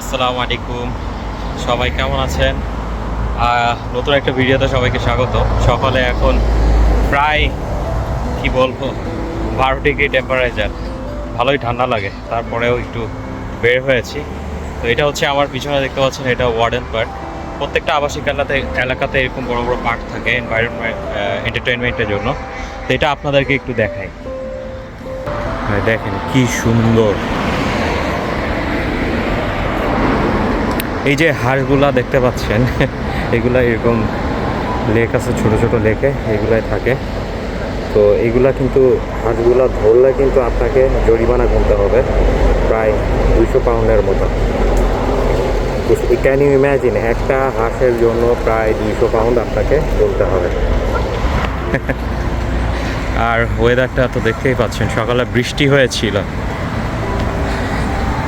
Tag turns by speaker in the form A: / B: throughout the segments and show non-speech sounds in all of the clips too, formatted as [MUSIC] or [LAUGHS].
A: আসসালামু আলাইকুম। সবাই কেমন আছেন? নতুন একটা ভিডিওতে সবাইকে স্বাগত। সকালে এখন প্রায়, কি বলব, বারো ডিগ্রি টেম্পারেচার ভালোই ঠান্ডা লাগে, তারপরেও একটু বের হয়েছি। তো এটা হচ্ছে আমার পিছনে দেখতে পাচ্ছেন, এটা ওয়ার্ডেন পার্ক প্রত্যেকটা আবাসিক এলাকাতে এলাকাতে এরকম বড় বড় পার্ক থাকে এনভায়রনমেন্ট এন্টারটেনমেন্টের জন্য। তো এটা আপনাদেরকে একটু দেখাই। দেখেন কি সুন্দর। এই যে হাঁসগুলা দেখতে পাচ্ছেন, [LAUGHS] এগুলা এরকম লেক আছে, ছোট ছোট লেকে, এগুলাই থাকে। তো এগুলা কিন্তু হাঁসগুলা ধরলে কিন্তু আপনাকে জরিমানা গুনতে হবে, প্রায় দুইশো পাউন্ডের মতো। ক্যান ইউ ইম্যাজিন একটা হাঁসের জন্য প্রায় দুইশো পাউন্ড আপনাকে গুনতে হবে। [LAUGHS] আর ওয়েদারটা তো দেখতেই পাচ্ছেন, সকালে বৃষ্টি হয়েছিল।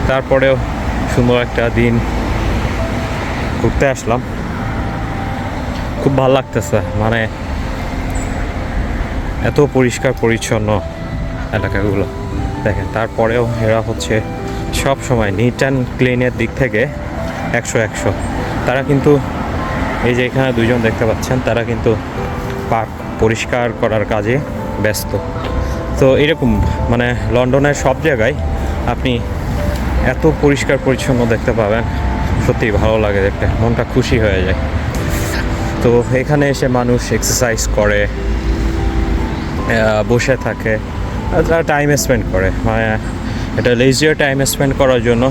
A: তারপরেও সুন্দর একটা দিন ঘুরতে আসলাম। খুব ভালো লাগতেছে মানে এত পরিষ্কার পরিচ্ছন্ন এলাকাগুলো। দেখেন, তারপরেও এরা হচ্ছে সব সময় নিট অ্যান্ড ক্লিনের দিক থেকে একশো একশো। তারা কিন্তু, এই যে এখানে দুজন দেখতে পাচ্ছেন, তারা কিন্তু পার্ক পরিষ্কার করার কাজে ব্যস্ত। তো এরকম মানে লন্ডনের সব জায়গায় আপনি এত পরিষ্কার পরিচ্ছন্ন দেখতে পাবেন। সত্যি ভালো লাগে দেখতে, মনটা খুশি হয়ে যায়। তো এখানে এসে মানুষ এক্সারসাইজ করে বসে থাকে তারা টাইম স্পেন্ড করে। মানে এটা লেজিয়ার টাইম স্পেন্ড করার জন্য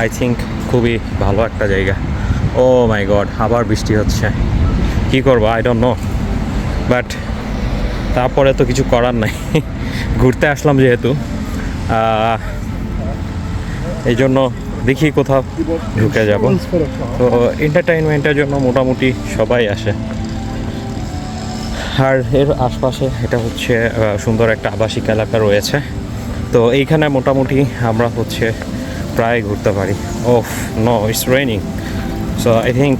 A: আই থিঙ্ক খুবই ভালো একটা জায়গা। ও মাই গড আবার বৃষ্টি হচ্ছে। কি করব আই ডোন্ট নো বাট তারপরে তো কিছু করার নাই। ঘুরতে আসলাম যেহেতু। এই জন্য দেখি কোথাও ঢুকে যাব। তো এন্টারটেইনমেন্টের জন্য মোটামুটি সবাই আসে। আর এর আশপাশে এটা হচ্ছে সুন্দর একটা আবাসিক এলাকা রয়েছে। তো এইখানে মোটামুটি আমরা হচ্ছে প্রায় ঘুরতে পারি। ওফ no it's raining so I think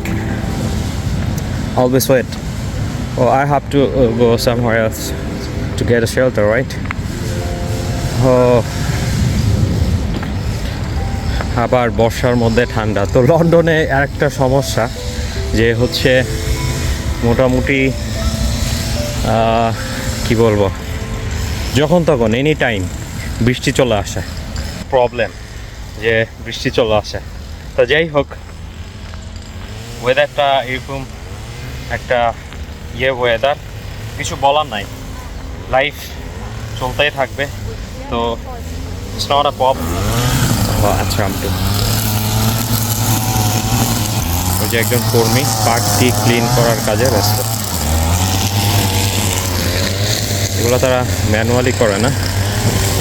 A: always wait oh I have to go somewhere else to get a shelter right ও আবার বর্ষার মধ্যে ঠান্ডা। তো লন্ডনে আরেকটা সমস্যা, যে হচ্ছে মোটামুটি কি বলব, যখন তখন এনি টাইম বৃষ্টি চলে আসে। প্রবলেম যে বৃষ্টি চলে আসে। তো যাই হোক ওয়েদারটা এরকম একটা ইয়ে ওয়েদার কিছু বলার নাই। লাইফ চলতেই থাকবে, তো ইটস নট আ প্রবলেম আচ্ছা আমি ওই যে একজন কর্মী, পার্কটি ক্লিন করার কাজে ব্যস্ত। এগুলো তারা ম্যানুয়ালি করে না।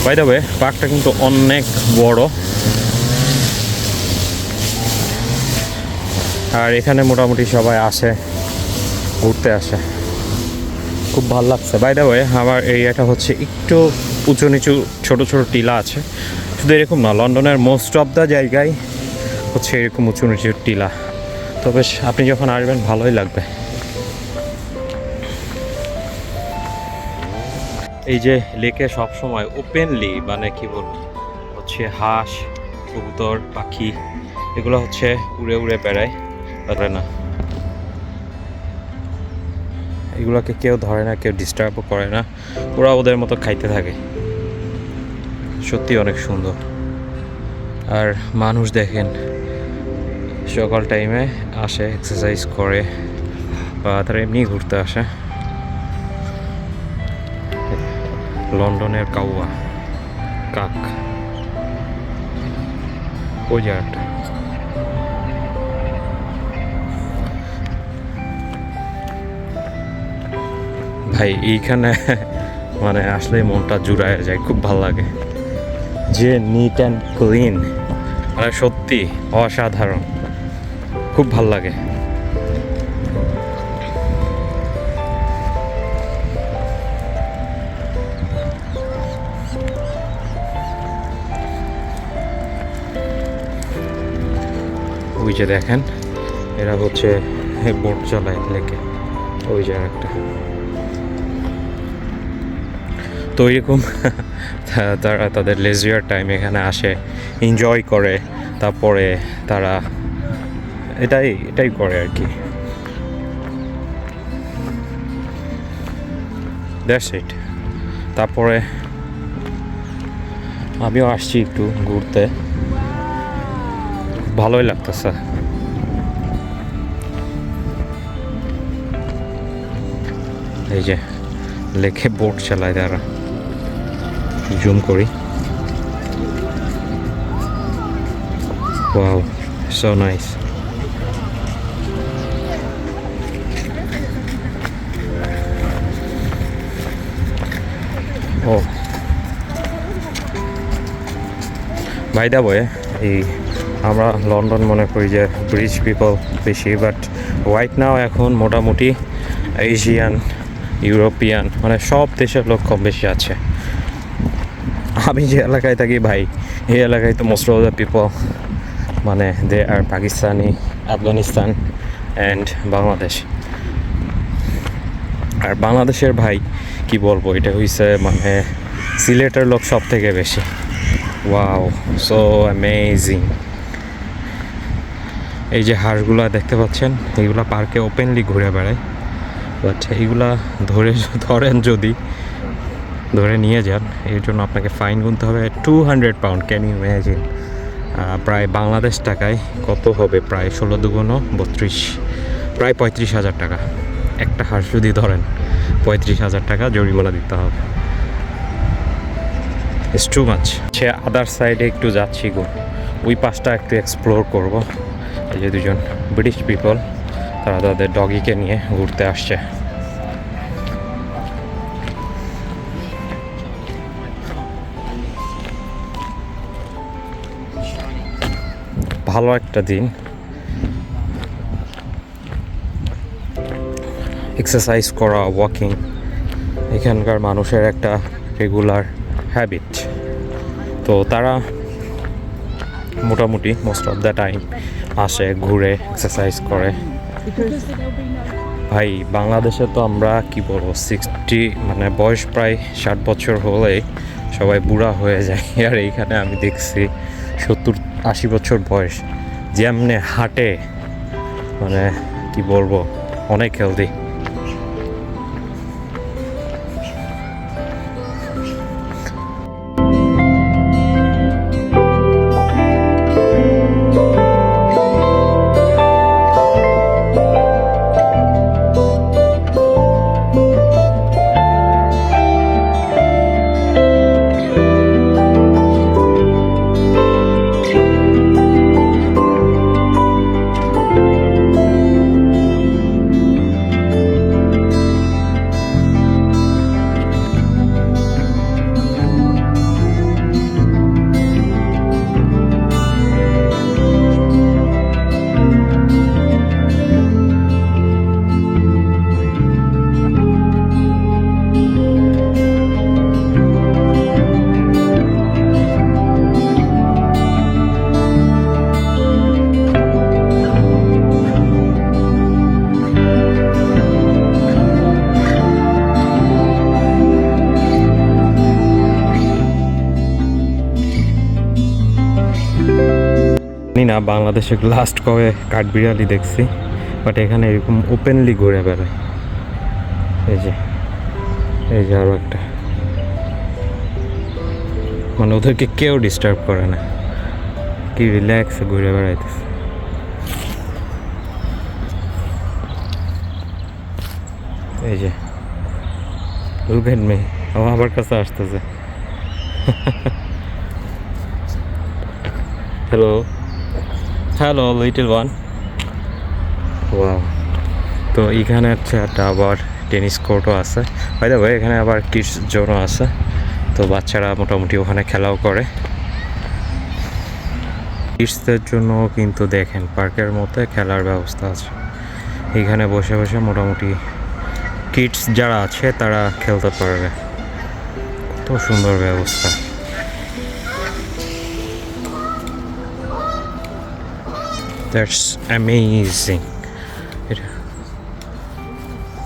A: বাই দ্য ওয়ে পার্কটা কিন্তু অনেক বড়। আর এখানে মোটামুটি সবাই আসে, ঘুরতে আসে। খুব ভালো লাগছে। বাই দ্য ওয়ে আমার এরিয়াটা হচ্ছে একটু উঁচু নিচু, ছোট ছোট টিলা আছে। শুধু এরকম না, লন্ডনের মোস্ট অফ দ্য জায়গায় হচ্ছে এরকম উঁচু নিচু টিলা। তো বেশ, আপনি যখন আসবেন, ভালোই লাগবে। এই যে লেকে সবসময় ওপেনলি মানে কি বলব, হচ্ছে হাঁস, কবুতর, পাখি, এগুলো হচ্ছে উড়ে উড়ে বেড়ায় ধরে না। এগুলোকে কেউ ধরে না, কেউ ডিস্টার্বও করে না, ওরা ওদের মতো খাইতে থাকে। সত্যি অনেক সুন্দর। আর মানুষ দেখেন, সকাল টাইমে আসে এক্সারসাইজ করে, বা তারা এমনি ঘুরতে আসে। লন্ডনের কাউয়া, কাক। ওই জায়গাটা ভাই, এইখানে মানে আসলে মনটা জুড়ায় যায়, খুব ভালো লাগে। যে নিট অ্যান্ড ক্লিন মানে সত্যি অসাধারণ। খুব ভালো লাগে। ওই যে দেখেন, এরা হচ্ছে বোট চালায় লেকে ওই জায়গাটা তো এরকম তারা তাদের লেজিয়ার টাইম এখানে আসে এনজয় করে, তারপরে তারা এটাই এটাই করে আর কি। ইট তারপরে আমিও আসছি একটু ঘুরতে। ভালোই লাগতেছে। এই যে লেখে বোট চালায় তারা। জুম করি। Wow so nice oh by the way এই আমরা লন্ডন মনে করি যে ব্রিজ পিপল বেশি বাট হোয়াইট নাও এখন মোটামুটি এশিয়ান ইউরোপিয়ান মানে সব দেশের লোক কম বেশি আছে। আমি যে এলাকায় থাকি ভাই এই এলাকায় তো মোস্ট অফ দ্য পিপল মানে they are Pakistani Afghanistan and Bangladesh আর বাংলাদেশের ভাই, কি বলব, এটা হইছে মানে সিলেটের লোক সব থেকে বেশি। ওয়াও সো অ্যামেজিং এই যে হাঁসগুলা দেখতে পাচ্ছেন এইগুলা পার্কে ওপেনলি ঘুরে বেড়ায়। বাট এইগুলা ধরে ধরেন যদি ধরে নিয়ে যান। এর জন্য আপনাকে ফাইন গুনতে হবে। Two hundred pound can you imagine প্রায় বাংলাদেশ টাকায় কত হবে? প্রায় ষোলো দুগুণ বত্রিশ। প্রায় পঁয়ত্রিশ হাজার টাকা। একটা হাঁস যদি ধরেন, পঁয়ত্রিশ হাজার টাকা জরিমানা দিতে হবে। ইটস টু মাচ সে আদার সাইডে একটু যাচ্ছি গো। ওই পাশটা একটু এক্সপ্লোর করব। এই যে দুজন ব্রিটিশ পিপল তারা তাদের ডগিকে নিয়ে ঘুরতে আসছে। ভালো একটা দিন। এক্সারসাইজ করা ওয়াকিং এখানকার মানুষের একটা রেগুলার হ্যাবিট তো তারা মোটামুটি মোস্ট অফ দ্য টাইম আসে, ঘুরে এক্সারসাইজ করে। ভাই, বাংলাদেশে তো আমরা কি বলব সিক্সটি মানে বয়স প্রায় ষাট বছর হলেই সবাই বুড়া হয়ে যায়। আর এইখানে আমি দেখছি সত্তর আশি বছর বয়স যেমনে হাঁটে মানে কি বলব অনেক হেলদি বাংলাদেশে লাস্ট কবে কাঠবিড়ালি দেখছি বাট এখানে এরকম ওপেনলি ঘুরে বেড়ায়। এই যে এই যে আরও একটা। মানে ওদেরকে কেউ ডিস্টার্ব করে না। কি রিল্যাক্সে ঘুরে বেড়াইতেছে। এই যে লুক এট মি আমার কাছে আসতেছে। [LAUGHS] Hello hello little one wow তো এখানে হচ্ছে একটা আবার টেনিস কোর্টও আছে। বাইদা ভাই এখানে আবার কিডস জোনও আছে। তো বাচ্চারা মোটামুটি ওখানে খেলাও করে। কিডসদের জন্য কিন্তু দেখেন পার্কের মধ্যে খেলার ব্যবস্থা আছে। এখানে বসে বসে মোটামুটি কিডস যারা আছে তারা খেলতে পারবে। কত সুন্দর ব্যবস্থা। Amazing. It,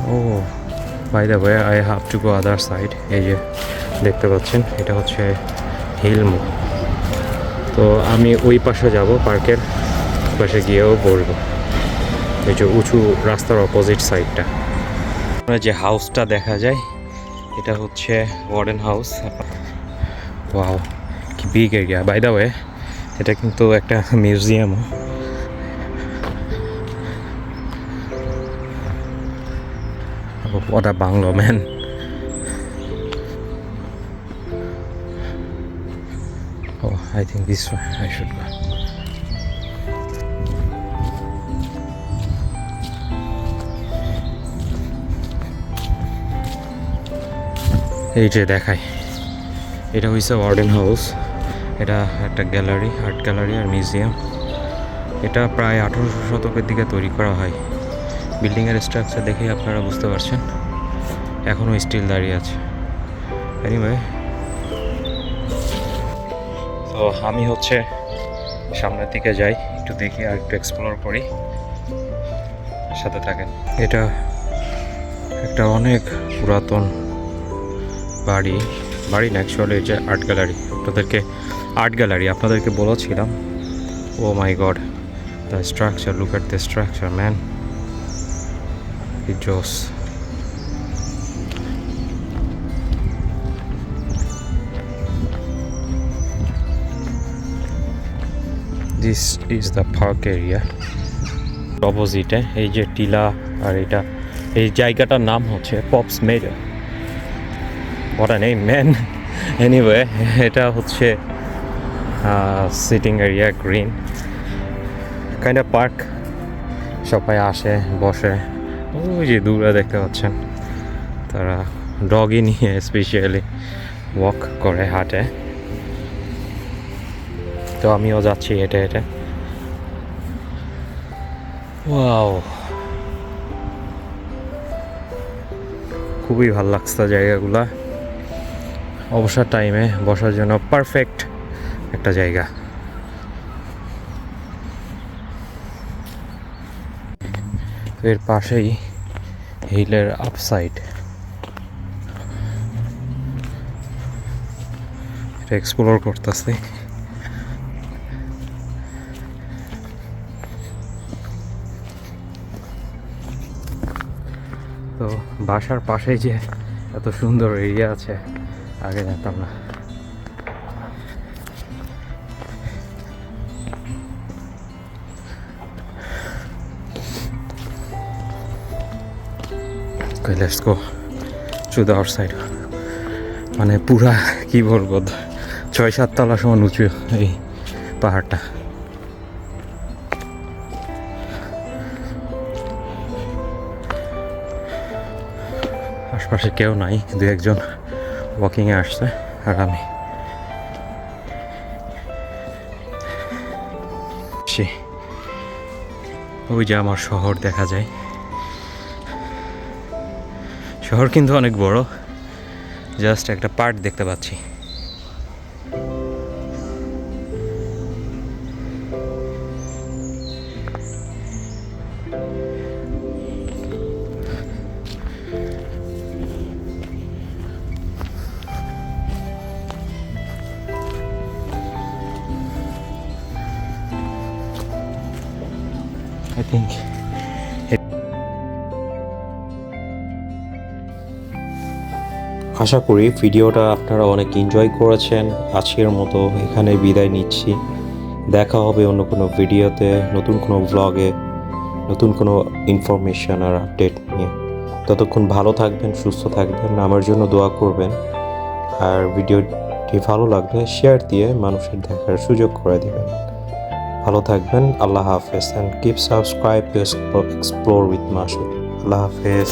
A: oh, by the way, I have to go other side. এই যে দেখতে পাচ্ছেন এটা হচ্ছে হিল মুভ তো আমি ওই পাশে যাব পার্কের পাশে গিয়েও বসবো। এই যে উঁচু রাস্তার অপোজিট সাইডটা যে হাউসটা দেখা যায় এটা হচ্ছে ওয়ার্ডেন হাউস ওয়াও কি big area by the way এটা কিন্তু একটা মিউজিয়ামও What a bungalow, man. Oh, I think this way I should go. এই যে দেখাই এটা হয়েছে ওয়ার্ডেন হাউস এটা একটা গ্যালারি আর্ট গ্যালারি আর মিউজিয়াম এটা প্রায় আঠারোশো শতকের দিকে তৈরি করা হয় বিল্ডিংয়ের স্ট্রাকচার দেখেই আপনারা বুঝতে পারছেন। এখনও স্টিল দাঁড়িয়ে আছে। এনিওয়ে তো আমি হচ্ছে সামনের দিকে যাই, একটু দেখি আর একটু এক্সপ্লোর করি। সাথে থাকেন। এটা একটা অনেক পুরাতন বাড়ি। বাড়ি না অ্যাকচুয়ালি যে আর্ট গ্যালারি আপনাদেরকে আর্ট গ্যালারি আপনাদেরকে বলেছিলাম। ও my god the structure look at the structure man It just this is the park area অপোজিটে এই যে টিলা আর এটা। এই জায়গাটার নাম হচ্ছে পপস মেড বটা নেই ম্যান এনিওয়ে এটা হচ্ছে sitting area green kind park সবাই আসে, বসে। ওই যে দূরে দেখতে পাচ্ছেন। তারা ডগই নিয়ে স্পেশালি ওয়াক করে হাঁটে। তো আমিও যাচ্ছি হেঁটে হেঁটে। ওয়াও। খুবই ভালো লাগছে জায়গাগুলা। অবসর টাইমে বসার জন্য পারফেক্ট একটা জায়গা। এর পাশেই হিলের আপসাইড এটা এক্সপ্লোর করতেছি। তো বাসার পাশেই যে এত সুন্দর এরিয়া আছে, আগে জানতাম না। Okay, let's go to the other side. মানে পুরা কি বলব ছয় সাত তলা সমান উঁচু এই পাহাড়টা। আশপাশে কেউ নাই দু একজন ওয়াকিংয়ে আসছে আর আমি। ওই যে আমার শহর দেখা যায়। শহর কিন্তু অনেক বড়। জাস্ট একটা পার্ট দেখতে পাচ্ছি। I think আশা করি ভিডিওটা আপনারা অনেক এনজয় করেছেন। আজকের মতো এখানে বিদায় নিচ্ছি। দেখা হবে অন্য কোনো ভিডিওতে, নতুন কোনো ব্লগে নতুন কোনো ইনফরমেশন আর আপডেট নিয়ে। ততক্ষণ ভালো থাকবেন, সুস্থ থাকবেন, আমার জন্য দোয়া করবেন। আর ভিডিওটি ভালো লাগলে শেয়ার দিয়ে মানুষের দেখার সুযোগ করে দেবেন। ভালো থাকবেন, আল্লাহ হাফেজ। And keep subscribe to explore with Masud আল্লাহ হাফেজ।